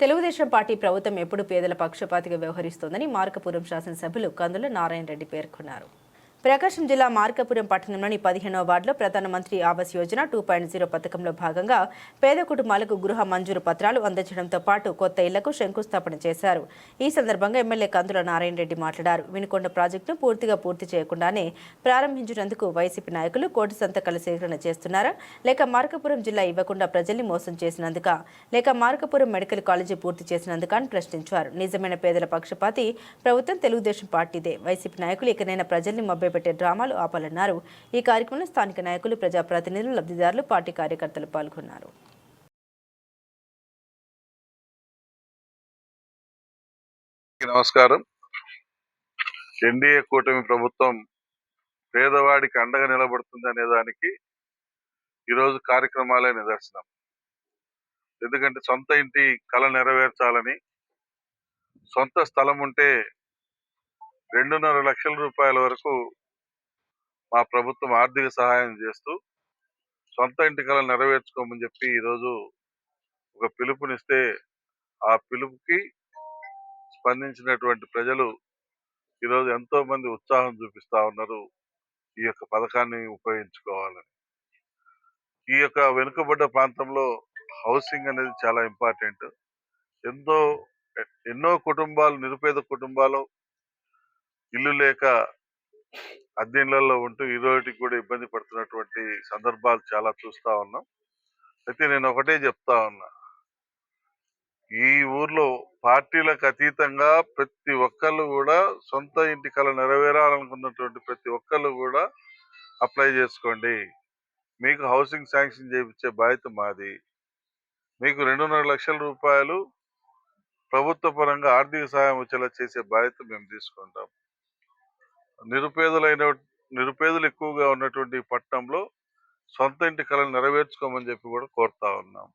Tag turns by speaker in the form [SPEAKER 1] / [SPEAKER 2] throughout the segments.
[SPEAKER 1] Telugu Desam party ప్రభుత్వం ఎప్పుడు పేదల పక్షపాతిగా వ్యవహరిస్తోందని మార్కపురం శాసనసభ్యులు కందుల నారాయణ రెడ్డి పేర్కొన్నారు. ప్రకాశం జిల్లా మార్కాపురం పట్టణంలోని పదిహేనవ వార్డులో ప్రధానమంత్రి Awas Yojana two point zero పథకంలో భాగంగా పేద కుటుంబాలకు గృహ మంజూరు పత్రాలు అందించడంతో పాటు కొత్త ఇళ్ళకు శంకుస్థాపన చేశారు. ఈ సందర్భంగా ఎమ్మెల్యే కందుల నారాయణ రెడ్డి మాట్లాడారు. వినుకొండ ప్రాజెక్టును పూర్తిగా పూర్తి చేయకుండానే ప్రారంభించినందుకు వైసీపీ నాయకులు కోటి సంతకాల సేకరణ చేస్తున్నారా? లేక మార్కాపురం జిల్లా ఇవ్వకుండా ప్రజల్ని మోసం చేసినందుక? లేక మార్కాపురం మెడికల్ కాలేజీ పూర్తి చేసినందుక అని ప్రశ్నించారు. నిజమైన పేదల పక్షపాతి ప్రభుత్వం తెలుగుదేశం పార్టీదే. వైసీపీ నాయకులు ఇకనైనా ప్రజల్ని పెట్టే డ్రామాలు ఆపాలన్నారు. ఈ కార్యక్రమంలో స్థానిక నాయకులు ప్రజాప్రతినిధులు లబ్ధిదారులు పార్టీ కార్యకర్తలు పాల్గొన్నారు.
[SPEAKER 2] నమస్కారం. ఎన్డీఏ కూటమి ప్రభుత్వం పేదవాడికి అండగా నిలబడుతుంది అనే దానికి ఈరోజు కార్యక్రమాలే నిదర్శనం. ఎందుకంటే సొంత ఇంటి కళ నెరవేర్చాలని సొంత స్థలం ఉంటే రెండున్నర లక్షల రూపాయల వరకు మా ప్రభుత్వం ఆర్థిక సహాయం చేస్తూ సొంత ఇంటి కళ నెరవేర్చుకోమని చెప్పి ఈరోజు ఒక పిలుపునిస్తే ఆ పిలుపుకి స్పందించినటువంటి ప్రజలు ఈరోజు ఎంతో మంది ఉత్సాహం చూపిస్తా ఉన్నారు ఈ యొక్క పథకాన్ని ఉపయోగించుకోవాలని. ఈ యొక్క వెనుకబడ్డ ప్రాంతంలో హౌసింగ్ అనేది చాలా ఇంపార్టెంట్. ఎంతో ఎన్నో కుటుంబాలు నిరుపేద కుటుంబాలు ఇల్లు లేక అద్దెన్లలో ఉంటూ ఈ రోజుకి కూడా ఇబ్బంది పడుతున్నటువంటి సందర్భాలు చాలా చూస్తా ఉన్నాం. అయితే నేను ఒకటే చెప్తా ఉన్నా. ఈ ఊర్లో పార్టీలకు అతీతంగా ప్రతి ఒక్కళ్ళు కూడా సొంత ఇంటి కళ నెరవేరాలనుకున్నటువంటి ప్రతి ఒక్కళ్ళు కూడా అప్లై చేసుకోండి. మీకు హౌసింగ్ శాంక్షన్ చేయించే బాధ్యత మాది. మీకు రెండున్నర లక్షల రూపాయలు ప్రభుత్వ పరంగా ఆర్థిక సహాయం వచ్చేలా చేసే బాధ్యత మేము తీసుకుంటాం. నిరుపేదలైన నిరుపేదలు ఎక్కువగా ఉన్నటువంటి పట్టణంలో సొంత ఇంటి కళను నెరవేర్చుకోమని చెప్పి కూడా కోరుతా ఉన్నాం.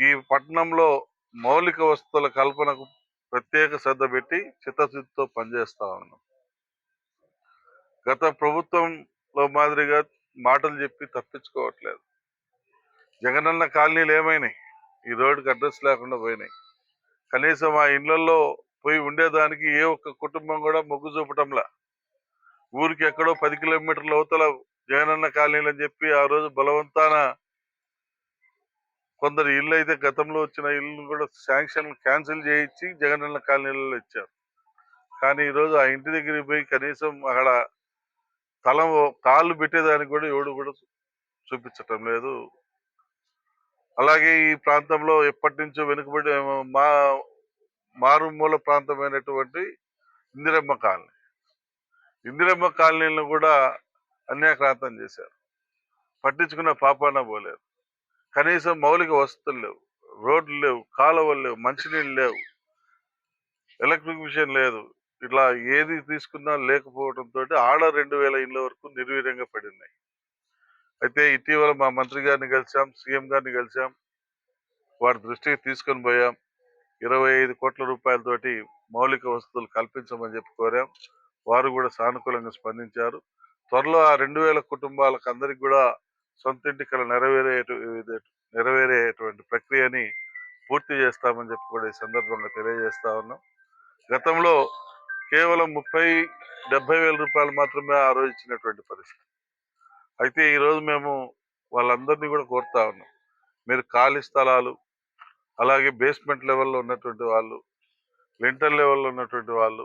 [SPEAKER 2] ఈ పట్టణంలో మౌలిక వస్తువుల కల్పనకు ప్రత్యేక శ్రద్ధ పెట్టి చిత్తశుద్ధితో పనిచేస్తా ఉన్నాం. గత ప్రభుత్వంలో మాదిరిగా మాటలు చెప్పి తప్పించుకోవట్లేదు. జగనన్న కాలనీలు ఏమైనాయి? ఈ రోడ్డుకి అడ్రస్ లేకుండా పోయినాయి. కనీసం ఆ ఇళ్ళలో పోయి ఉండేదానికి ఏ ఒక్క కుటుంబం కూడా మొగ్గు చూపటంలా. ఊరికి ఎక్కడో పది కిలోమీటర్ల అవతల జగనన్న కాలనీలు అని చెప్పి ఆ రోజు బలవంతాన కొందరు ఇల్లు అయితే గతంలో వచ్చిన ఇల్లు కూడా శాంక్షన్ క్యాన్సిల్ చేయించి జగనన్న కాలనీలలో ఇచ్చారు. కానీ ఈరోజు ఆ ఇంటి దగ్గరికి పోయి కనీసం అక్కడ తల కాళ్ళు పెట్టేదానికి కూడా ఎవడు కూడా చూపించటం లేదు. అలాగే ఈ ప్రాంతంలో ఎప్పటి నుంచో వెనుకబడి మా మారుమూల ప్రాంతమైనటువంటి ఇందిరమ్మ కాలనీ. ఇందిరమ్మ కాలనీలను కూడా అన్యాక్రాంతం చేశారు. పట్టించుకున్న పాపాన పోలేదు. కనీసం మౌలిక వసతులు లేవు. రోడ్లు లేవు కాలువలు లేవు మంచినీళ్ళు లేవు. ఎలక్ట్రిక్ మిషన్ లేదు. ఇట్లా ఏది తీసుకున్నా లేకపోవడంతో ఆడ రెండు వేల ఇళ్ళ వరకు నిర్వీర్యంగా పడినాయి. అయితే ఇటీవల మా మంత్రి గారిని కలిసాం సీఎం గారిని కలిసాం వారి దృష్టికి తీసుకొని పోయాం. ఇరవై ఐదు కోట్ల రూపాయలతోటి మౌలిక వసతులు కల్పించమని చెప్పి కోరాం. వారు కూడా సానుకూలంగా స్పందించారు. త్వరలో ఆ రెండు వేల కుటుంబాలకు అందరికి కూడా సొంత ఇంటి కల నెరవేరే నెరవేరేటువంటి ప్రక్రియని పూర్తి చేస్తామని చెప్పి కూడా ఈ సందర్భంగా తెలియజేస్తా ఉన్నాం. గతంలో కేవలం ముప్పై డెబ్బై వేల రూపాయలు మాత్రమే ఆ రోజు ఇచ్చినటువంటి పరిస్థితి. అయితే ఈరోజు మేము వాళ్ళందరినీ కూడా కోరుతా ఉన్నాం. మీరు ఖాళీ స్థలాలు అలాగే బేస్మెంట్ లెవెల్లో ఉన్నటువంటి వాళ్ళు లింటర్ లెవెల్లో ఉన్నటువంటి వాళ్ళు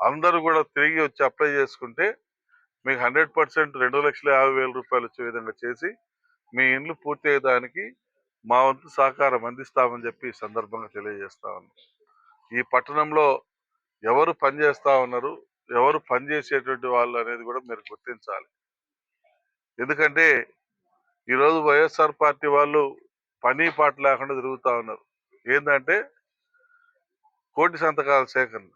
[SPEAKER 2] అందరూ కూడా తిరిగి వచ్చి అప్లై చేసుకుంటే మీకు హండ్రెడ్ పర్సెంట్ రెండు లక్షల యాభై వేల రూపాయలు వచ్చే విధంగా చేసి మీ ఇండ్లు పూర్తి అయ్యేదానికి మా వంతు సహకారం అందిస్తామని చెప్పి ఈ సందర్భంగా తెలియజేస్తా ఉన్నాం. ఈ పట్టణంలో ఎవరు పనిచేస్తూ ఉన్నారు ఎవరు పనిచేసేటువంటి వాళ్ళు అనేది కూడా మీరు గుర్తించాలి. ఎందుకంటే ఈరోజు వైఎస్ఆర్ పార్టీ వాళ్ళు పని పాట లేకుండా తిరుగుతా ఉన్నారు. ఏంటంటే కోటి సంతకాల సేకరణ.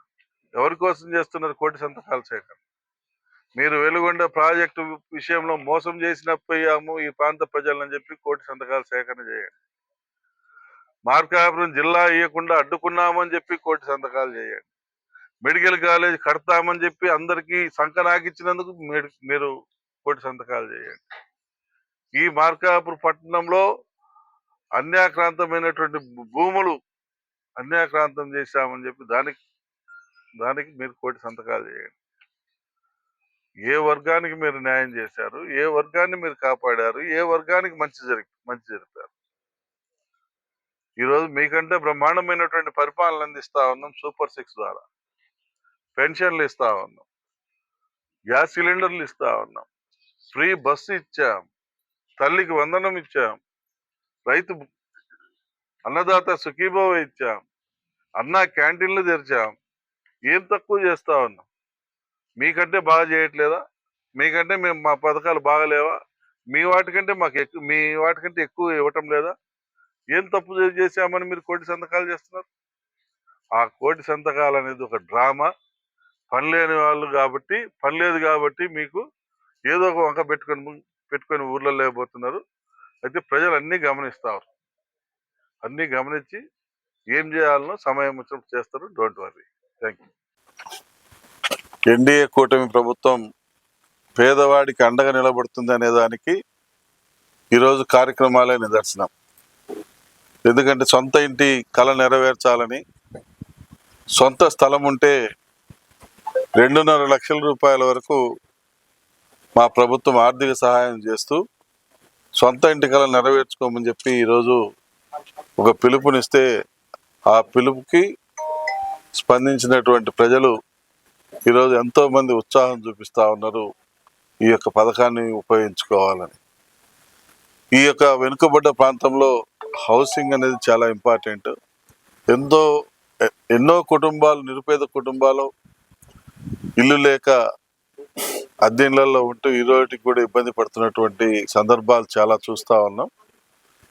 [SPEAKER 2] ఎవరి కోసం చేస్తున్నారు కోటి సంతకాల సేకరణ? మీరు వెలుగొండ ప్రాజెక్టు విషయంలో మోసం చేసినప్పయ్యాము ఈ ప్రాంత ప్రజలని చెప్పి కోటి సంతకాలు సేకరణ చేయండి. మార్కాపురం జిల్లా ఇవ్వకుండా అడ్డుకున్నామని చెప్పి కోటి సంతకాలు చేయండి. మెడికల్ కాలేజ్ కడతామని చెప్పి అందరికీ సంకనాకిచ్చినందుకు మీరు కోటి సంతకాలు చేయండి. ఈ మార్కాపురం పట్టణంలో అన్యాక్రాంతమైనటువంటి భూములు అన్యాక్రాంతం చేశామని చెప్పి దానికి దానికి మీరు కోటి సంతకాలు చేయండి. ఏ వర్గానికి మీరు న్యాయం చేశారు ఏ వర్గాన్ని మీరు కాపాడారు ఏ వర్గానికి మంచి జరిగి మంచి జరిపారు. ఈరోజు మీకంటే బ్రహ్మాండమైనటువంటి పరిపాలన అందిస్తా ఉన్నాం సూపర్ సిక్స్ ద్వారా. పెన్షన్లు ఇస్తా ఉన్నాం. గ్యాస్ సిలిండర్లు ఇస్తా ఉన్నాం. ఫ్రీ బస్సు ఇచ్చాం. తల్లికి వందనం ఇచ్చాం. రైతు అన్నదాత సుఖీభావ ఇచ్చాం. అన్నా క్యాంటీన్లు తెరిచాం. ఏం తక్కువ చేస్తా ఉన్నాం మీకంటే బాగా చేయట్లేదా? మీకంటే మేము మా పథకాలు బాగలేవా? మీ వాటికంటే మాకు ఎక్కువ మీ వాటికంటే ఎక్కువ ఇవ్వటం లేదా? ఏం తప్పు చేశామని మీరు కోటి సంతకాలు చేస్తున్నారు? ఆ కోటి సంతకాలు అనేది ఒక డ్రామా. పని లేని వాళ్ళు కాబట్టి పని లేదు కాబట్టి మీకు ఏదో ఒక వంక పెట్టుకొని పెట్టుకొని ఊర్లో లేకపోతున్నారు అయితే ప్రజలు అన్నీ గమనిస్తారు అన్నీ గమనించి ఏం చేయాలనో సమయం వచ్చినప్పుడు చేస్తారు. Don't worry thank you NDA కూటమి ప్రభుత్వం పేదవాడికి అండగా నిలబడుతుంది అనే దానికి ఈరోజు కార్యక్రమాలే నిదర్శనం. ఎందుకంటే సొంత ఇంటి కళ నెరవేర్చాలని సొంత స్థలం ఉంటే రెండున్నర లక్షల రూపాయల వరకు మా ప్రభుత్వం ఆర్థిక సహాయం చేస్తూ సొంత ఇంటి కళ నెరవేర్చుకోమని చెప్పి ఈరోజు ఒక పిలుపునిస్తే ఆ పిలుపుకి స్పందించినటువంటి ప్రజలు ఈరోజు ఎంతోమంది ఉత్సాహం చూపిస్తా ఉన్నారు ఈ యొక్క పథకాన్ని ఉపయోగించుకోవాలని. ఈ యొక్క వెనుకబడ్డ ప్రాంతంలో హౌసింగ్ అనేది చాలా ఇంపార్టెంట్. ఎంతో ఎన్నో కుటుంబాలు నిరుపేద కుటుంబాలు ఇల్లు లేక అద్దెన్లలో ఉంటూ ఈ రోజుకి కూడా ఇబ్బంది పడుతున్నటువంటి సందర్భాలు చాలా చూస్తా ఉన్నాం.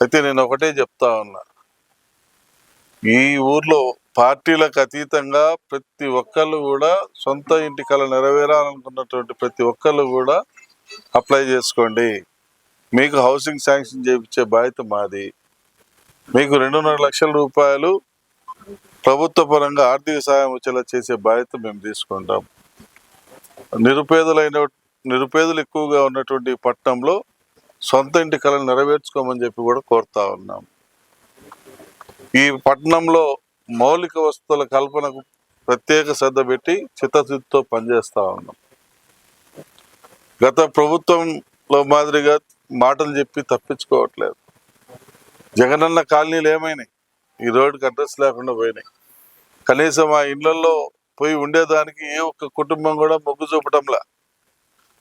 [SPEAKER 2] అయితే నేను ఒకటే చెప్తా ఉన్నా. ఈ ఊర్లో పార్టీలకు అతీతంగా ప్రతి ఒక్కళ్ళు కూడా సొంత ఇంటి కళ నెరవేరాలనుకున్నటువంటి ప్రతి ఒక్కళ్ళు కూడా అప్లై చేసుకోండి. మీకు హౌసింగ్ శాంక్షన్ చేయించే బాధ్యత మాది. మీకు రెండున్నర లక్షల రూపాయలు ప్రభుత్వ పరంగా ఆర్థిక సహాయం వచ్చేలా చేసే బాధ్యత మేము తీసుకుంటాం. నిరుపేదలైన నిరుపేదలు ఎక్కువగా ఉన్నటువంటి పట్టణంలో సొంత ఇంటి కళను నెరవేర్చుకోమని చెప్పి కూడా కోరుతా ఉన్నాం. ఈ పట్టణంలో మౌలిక వస్తువుల కల్పనకు ప్రత్యేక శ్రద్ధ పెట్టి చిత్తశుద్ధితో పనిచేస్తూ ఉన్నాం. గత ప్రభుత్వంలో మాదిరిగా మాటలు చెప్పి తప్పించుకోవట్లేదు. జగనన్న కాలనీలు ఏమైనాయి? ఈ రోడ్డుకి అడ్రస్ లేకుండా పోయినాయి. కనీసం ఆ ఇళ్ళలో పోయి ఉండేదానికి ఏ ఒక్క కుటుంబం కూడా మొగ్గు చూపటంలా.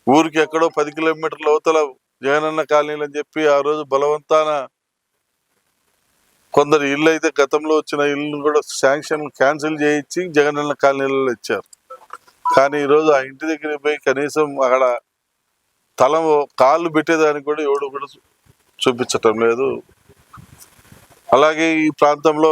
[SPEAKER 2] ఊరికి ఎక్కడో పది కిలోమీటర్ల అవతల జగనన్న కాలనీలు అని చెప్పి ఆ రోజు బలవంతాన కొందరు ఇల్లు అయితే గతంలో వచ్చిన ఇల్లు కూడా శాంక్షన్ క్యాన్సిల్ చేయించి జగనన్న కాలనీలలో ఇచ్చారు. కానీ ఈరోజు ఆ ఇంటి దగ్గర పోయి కనీసం అక్కడ తల కాళ్ళు పెట్టేదానికి కూడా ఎవడు కూడా చూపించటం లేదు. అలాగే ఈ ప్రాంతంలో